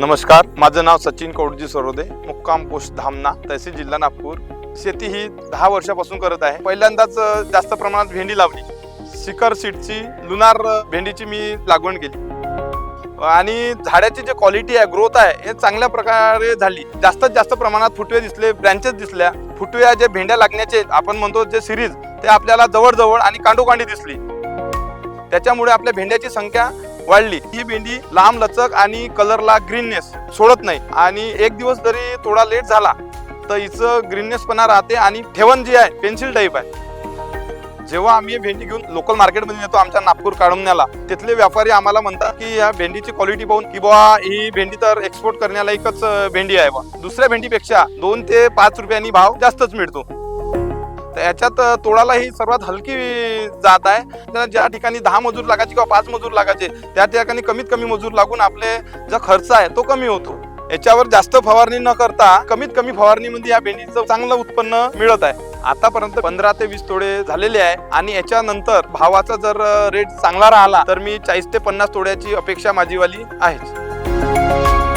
नमस्कार माझं नाव सचिन कौडजी सरोदे मुक्काम पोस्ट धामना तहसील जिल्हा नागपूर. शेती ही दहा वर्षापासून करत आहे. पहिल्यांदाच जास्त प्रमाणात भेंडी लावली. सिकर सीडची लुनार भेंडीची मी लागवण केली. आणि झाडाची जे क्वालिटी आहे ग्रोथ आहे हे चांगल्या प्रकारे झाली. जास्तीत जास्त प्रमाणात फुटवे दिसले ब्रँचेस दिसल्या. फुटव्या जे भेंड्या लागण्याचे आपण म्हणतो जे सिरीज ते आपल्याला जवळजवळ आणि कांडोकांडी दिसली. त्याच्यामुळे आपल्या भेंड्याची संख्या वाढली. ही भेंडी लांब लचक आणि कलरला ग्रीननेस सोडत नाही. आणि एक दिवस जरी थोडा लेट झाला तर हिचं ग्रीननेसपणा राहते आणि ठेवण जी आहे पेन्सिल टाईप आहे. जेव्हा आम्ही भेंडी घेऊन लोकल मार्केटमध्ये नेतो आमच्या नागपूर काढण्याला तिथले व्यापारी आम्हाला म्हणतात की या भेंडीची क्वालिटी पाहून की बुवा ही भेंडी तर एक्सपोर्ट करण्यालायकच एकच भेंडी आहे बा दुसऱ्या भेंडीपेक्षा दोन ते पाच रुपयांनी भाव जास्तच मिळतो. तर याच्यात तोडाला ही सर्वात हलकी जात आहे. तर ज्या ठिकाणी दहा मजूर लागायचे किंवा पाच मजूर लागायचे त्या ठिकाणी कमीत कमी मजूर लागून आपले जो खर्च आहे तो कमी होतो. याच्यावर जास्त फवारणी न करता कमीत कमी फवारणीमध्ये या भेंडीचं चांगलं उत्पन्न मिळत आहे. आतापर्यंत पंधरा ते वीस तोडे झालेले आहे आणि याच्यानंतर भावाचा जर रेट चांगला राहिला तर मी चाळीस ते पन्नास तोड्याची अपेक्षा माझीवाली आहेच.